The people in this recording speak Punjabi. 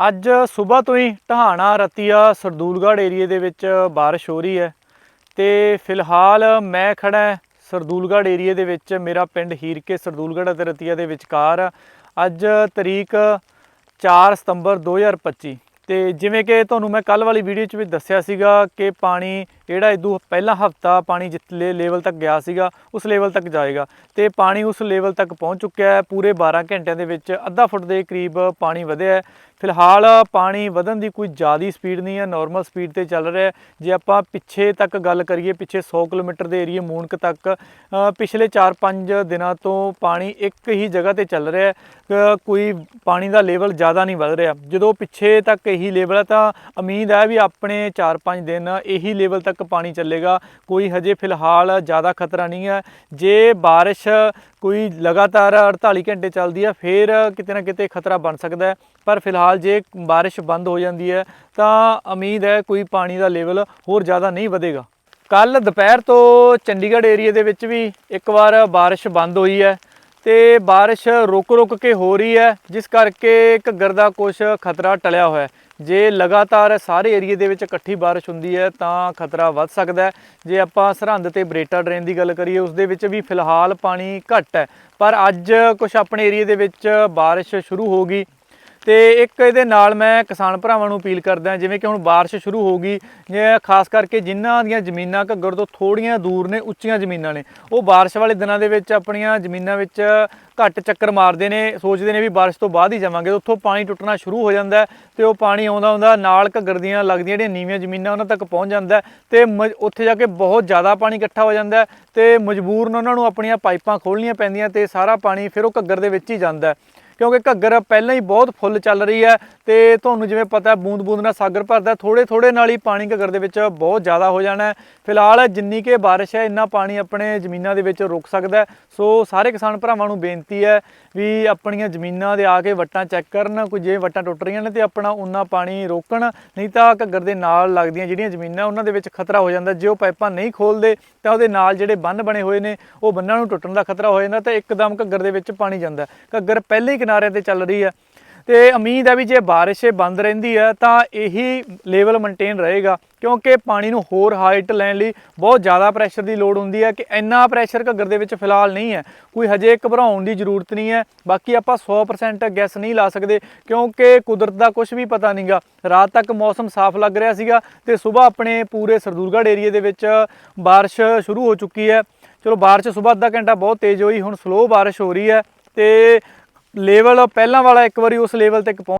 ਅੱਜ ਸਵੇਰ ਤੋਂ ਹੀ ਢਹਾਣਾ ਰਤੀਆ ਸਰਦੂਲਗੜ੍ਹ ਏਰੀਏ ਦੇ ਵਿੱਚ ਬਾਰਿਸ਼ ਹੋ ਰਹੀ ਹੈ ਤੇ ਫਿਲਹਾਲ ਮੈਂ ਖੜਾ ਸਰਦੂਲਗੜ੍ਹ ਏਰੀਏ ਦੇ ਵਿੱਚ, ਮੇਰਾ ਪਿੰਡ ਹੀਰਕੇ ਸਰਦੂਲਗੜ੍ਹ ਅਤੇ ਰਤੀਆ ਦੇ ਵਿਚਕਾਰ। ਅੱਜ ਤਰੀਕ 4 ਸਤੰਬਰ 2025 ਤੇ ਜਿਵੇਂ ਕਿ ਤੁਹਾਨੂੰ ਮੈਂ ਕੱਲ ਵਾਲੀ ਵੀਡੀਓ 'ਚ ਵੀ ਦੱਸਿਆ ਸੀਗਾ ਕਿ ਪਾਣੀ ਜਿਹੜਾ ਇਦੋਂ ਪਹਿਲਾ ਹਫਤਾ ਪਾਣੀ ਜਿੱਤਲੇ ਲੈਵਲ ਤੱਕ ਗਿਆ ਸੀਗਾ, ਉਸ ਲੈਵਲ ਤੱਕ ਜਾਏਗਾ ਤੇ ਪਾਣੀ ਉਸ ਲੈਵਲ ਤੱਕ ਪਹੁੰਚ ਚੁੱਕਿਆ ਹੈ। ਪੂਰੇ 12 ਘੰਟਿਆਂ ਦੇ ਵਿੱਚ ਅੱਧਾ ਫੁੱਟ ਦੇ ਕਰੀਬ ਪਾਣੀ ਵਧਿਆ ਹੈ। ਫਿਲਹਾਲ ਪਾਣੀ ਵਧਣ ਦੀ ਕੋਈ ਜ਼ਿਆਦੀ ਸਪੀਡ ਨਹੀਂ ਹੈ ਨਾਰਮਲ ਸਪੀਡ ਤੇ ਚੱਲ ਰਿਹਾ ਜੇ ਆਪਾਂ ਪਿੱਛੇ ਤੱਕ ਗੱਲ ਕਰੀਏ, ਪਿੱਛੇ 100 ਕਿਲੋਮੀਟਰ ਦੇ ਏਰੀਏ ਮੂਨਕ ਤੱਕ ਪਿਛਲੇ 4-5 ਦਿਨਾਂ ਤੋਂ ਪਾਣੀ ਇੱਕ ਹੀ ਜਗ੍ਹਾ ਤੇ ਚੱਲ ਰਿਹਾ ਕੋਈ ਪਾਣੀ ਦਾ ਲੈਵਲ ਜ਼ਿਆਦਾ ਨਹੀਂ ਵੱਧ ਰਿਹਾ। ਜਦੋਂ ਪਿੱਛੇ ਤੱਕ ਇਹੀ ਲੈਵਲ ਹੈ ਤਾਂ ਉਮੀਦ ਹੈ ਵੀ ਆਪਣੇ 4-5 ਦਿਨ ਇਹੀ ਲੈਵਲ ਤੱਕ ਪਾਣੀ ਚੱਲੇਗਾ। ਕੋਈ ਹਜੇ ਫਿਲਹਾਲ ਜ਼ਿਆਦਾ ਖਤਰਾ ਨਹੀਂ ਹੈ। ਜੇ ਬਾਰਿਸ਼ ਕੋਈ ਲਗਾਤਾਰ 48 ਘੰਟੇ ਚੱਲਦੀ ਹੈ, ਫਿਰ ਕਿਤੇ ਨਾ ਕਿਤੇ ਖਤਰਾ ਬਣ ਸਕਦਾ ਪਰ ਫਿਲਹਾਲ ਜੇ ਬਾਰਿਸ਼ ਬੰਦ ਹੋ ਜਾਂਦੀ ਹੈ, ਤਾਂ ਉਮੀਦ ਹੈ ਕੋਈ ਪਾਣੀ ਦਾ ਲੈਵਲ ਹੋਰ ਜ਼ਿਆਦਾ ਨਹੀਂ ਵਧੇਗਾ। ਕੱਲ ਦੁਪਹਿਰ ਤੋਂ ਚੰਡੀਗੜ੍ਹ ਏਰੀਆ ਦੇ ਵਿੱਚ ਵੀ ਇੱਕ ਵਾਰ ਬਾਰਿਸ਼ ਬੰਦ ਹੋਈ ਹੈ। ਤੇ ਬਾਰਿਸ਼ ਰੁਕ ਰੁਕ ਕੇ ਹੋ ਰਹੀ ਹੈ, ਜਿਸ ਕਰਕੇ ਘੱਗਰ ਦਾ ਕੁਝ ਖਤਰਾ ਟਲਿਆ ਹੋਇਆ ਹੈ। ਜੇ ਲਗਾਤਾਰ ਸਾਰੇ ਏਰੀਏ ਦੇ ਵਿੱਚ ਇਕੱਠੀ ਬਾਰਿਸ਼ ਹੁੰਦੀ ਹੈ, ਤਾਂ ਖਤਰਾ ਵੱਧ ਸਕਦਾ ਹੈ। ਜੇ ਆਪਾਂ ਸਰਹੰਦ ਤੇ ਬਰੇਟਾ ਡਰੇਨ ਦੀ ਗੱਲ ਕਰੀਏ, ਉਸ ਦੇ ਵਿੱਚ ਵੀ ਫਿਲਹਾਲ ਪਾਣੀ ਘੱਟ ਹੈ। ਪਰ ਅੱਜ ਕੁਝ ਆਪਣੇ ਏਰੀਏ ਦੇ ਵਿੱਚ ਬਾਰਿਸ਼ ਸ਼ੁਰੂ ਹੋ ਗਈ। ਤੇ ਇੱਕ ਇਹਦੇ ਨਾਲ ਮੈਂ ਕਿਸਾਨ ਭਰਾਵਾਂ ਨੂੰ ਅਪੀਲ ਕਰਦਾ, ਜਿਵੇਂ ਕਿ ਹੁਣ ਬਾਰਿਸ਼ ਸ਼ੁਰੂ ਹੋ ਗਈ, ਜੇ ਖਾਸ ਕਰਕੇ ਜਿਨ੍ਹਾਂ ਦੀਆਂ ਜ਼ਮੀਨਾਂ ਘੱਗਰ ਤੋਂ ਥੋੜੀਆਂ ਦੂਰ ਨੇ, ਉੱਚੀਆਂ ਜ਼ਮੀਨਾਂ ਨੇ, ਉਹ ਬਾਰਿਸ਼ ਵਾਲੇ ਦਿਨਾਂ ਦੇ ਵਿੱਚ ਆਪਣੀਆਂ ਜ਼ਮੀਨਾਂ ਵਿੱਚ ਘੱਟ ਚੱਕਰ ਮਾਰਦੇ ਨੇ, ਸੋਚਦੇ ਨੇ ਵੀ ਬਾਰਿਸ਼ ਤੋਂ ਬਾਅਦ ਹੀ ਜਾਵਾਂਗੇ, ਉੱਥੋਂ ਪਾਣੀ ਟੁੱਟਣਾ ਸ਼ੁਰੂ ਹੋ ਜਾਂਦਾ ਹੈ ਤੇ ਉਹ ਪਾਣੀ ਆਉਂਦਾ ਆਉਂਦਾ ਨਾਲ ਘੱਗਰ ਦੀਆਂ ਲੱਗਦੀਆਂ ਜਿਹੜੀਆਂ ਨੀਵੀਆਂ ਜ਼ਮੀਨਾਂ ਉਹਨਾਂ ਤੱਕ ਪਹੁੰਚ ਜਾਂਦਾ ਹੈ ਤੇ ਮ- ਉੱਥੇ ਜਾ ਕੇ ਬਹੁਤ ਜ਼ਿਆਦਾ ਪਾਣੀ ਇਕੱਠਾ ਹੋ ਜਾਂਦਾ ਹੈ ਤੇ ਮਜਬੂਰਨ ਉਹਨਾਂ ਨੂੰ ਆਪਣੀਆਂ ਪਾਈਪਾਂ ਖੋਲ੍ਹਣੀਆਂ ਪੈਂਦੀਆਂ ਤੇ ਸਾਰਾ ਪਾਣੀ ਫਿਰ ਉਹ ਘੱਗਰ ਦੇ ਵਿੱਚ ਹੀ ਜਾਂਦਾ ਕਿਉਂਕਿ ਘੱਗਰ ਪਹਿਲਾਂ ਹੀ ਬਹੁਤ ਫੁੱਲ ਚੱਲ ਰਹੀ ਹੈ। ਤੇ ਤੁਹਾਨੂੰ ਜਿਵੇਂ ਪਤਾ ਬੂੰਦ ਬੂੰਦ ਨਾਲ ਸਾਗਰ ਭਰਦਾ ਥੋੜੇ ਥੋੜੇ ਨਾਲ ਹੀ ਪਾਣੀ ਘੱਗਰ ਦੇ ਵਿੱਚ ਬਹੁਤ ਜ਼ਿਆਦਾ ਹੋ ਜਾਣਾ ਫਿਲਹਾਲ ਜਿੰਨੀ ਕਿ ਬਾਰਿਸ਼ ਹੈ, ਇੰਨਾ ਪਾਣੀ ਆਪਣੇ ਜ਼ਮੀਨਾਂ ਦੇ ਵਿੱਚ ਰੁਕ ਸਕਦਾ ਸੋ ਸਾਰੇ ਕਿਸਾਨ ਭਰਾਵਾਂ ਨੂੰ ਬੇਨਤੀ ਹੈ ਵੀ ਆਪਣੀਆਂ ਜ਼ਮੀਨਾਂ ਦੇ ਆ ਕੇ ਵੱਟਾਂ ਚੈੱਕ ਕਰਨ, ਕੋਈ ਜੇ ਵੱਟਾਂ ਟੁੱਟ ਰਹੀਆਂ ਨੇ ਤੇ ਆਪਣਾ ਉਨਾ ਪਾਣੀ ਰੋਕਣ, ਨਹੀਂ ਤਾਂ ਘੱਗਰ ਦੇ ਨਾਲ ਲੱਗਦੀਆਂ ਜਿਹੜੀਆਂ ਜ਼ਮੀਨਾਂ ਉਹਨਾਂ ਦੇ ਵਿੱਚ ਖਤਰਾ ਹੋ ਜਾਂਦਾ। ਜੇ ਉਹ ਪਾਈਪਾਂ ਨਹੀਂ ਖੋਲਦੇ, ਤਾਂ ਉਹਦੇ ਨਾਲ ਜਿਹੜੇ ਬੰਨ ਬਣੇ ਹੋਏ ਨੇ, ਉਹ ਬੰਨਾਂ ਨੂੰ ਟੁੱਟਣ ਦਾ ਖਤਰਾ ਹੋ ਜਾਂਦਾ ਤਾਂ ਇੱਕਦਮ ਘੱਗਰ ਦੇ ਵਿੱਚ ਪਾਣੀ ਜਾਂਦਾ ਘੱਗਰ ਪਹਿਲੇ ਹੀ ਕਿਨਾਰਿਆਂ ਤੇ ਚੱਲ ਰਹੀ ਹੈ। ਤੇ ਉਮੀਦ ਹੈ ਵੀ ਜੇ ਬਾਰਿਸ਼ ਇਹ ਬੰਦ ਰਹਿੰਦੀ ਹੈ ਤਾਂ ਇਹੀ ਲੈਵਲ ਮੇਨਟੇਨ ਰਹੇਗਾ, ਕਿਉਂਕਿ ਪਾਣੀ ਨੂੰ ਹੋਰ ਹਾਈਟ ਲੈਣ ਲਈ ਬਹੁਤ ਜ਼ਿਆਦਾ ਪ੍ਰੈਸ਼ਰ ਦੀ ਲੋੜ ਹੁੰਦੀ ਹੈ ਕਿ ਇੰਨਾ ਪ੍ਰੈਸ਼ਰ ਘੱਗਰ ਦੇ ਵਿੱਚ ਫਿਲਹਾਲ ਨਹੀਂ ਹੈ। ਕੋਈ ਹਜੇ ਘਬਰਾਉਣ ਦੀ ਜ਼ਰੂਰਤ ਨਹੀਂ ਹੈ, ਬਾਕੀ ਆਪਾਂ 100% ਗੈਸ ਨਹੀਂ ਲਾ ਸਕਦੇ, ਕਿਉਂਕਿ ਕੁਦਰਤ ਦਾ ਕੁਝ ਵੀ ਪਤਾ ਨਹੀਂਗਾ ਰਾਤ ਤੱਕ ਮੌਸਮ ਸਾਫ਼ ਲੱਗ ਰਿਹਾ ਸੀਗਾ ਤੇ ਸਵੇਰ ਆਪਣੇ ਪੂਰੇ ਸਰਦੂਲਗੜ੍ਹ ਏਰੀਏ ਦੇ ਵਿੱਚ ਬਾਰਿਸ਼ ਸ਼ੁਰੂ ਹੋ ਚੁੱਕੀ ਹੈ। ਚਲੋ ਬਾਰਿਸ਼ ਸਵੇਰ ਅੱਧਾ ਘੰਟਾ ਬਹੁਤ ਤੇਜ਼ ਹੋਈ, ਹੁਣ ਸਲੋ ਬਾਰਿਸ਼ ਹੋ ਰਹੀ ਹੈ ਤੇ ਲੈਵਲ ਪਹਿਲਾਂ ਵਾਲਾ ਇੱਕ ਵਾਰੀ ਉਸ ਲੈਵਲ ਤੱਕ ਪਹੁੰਚ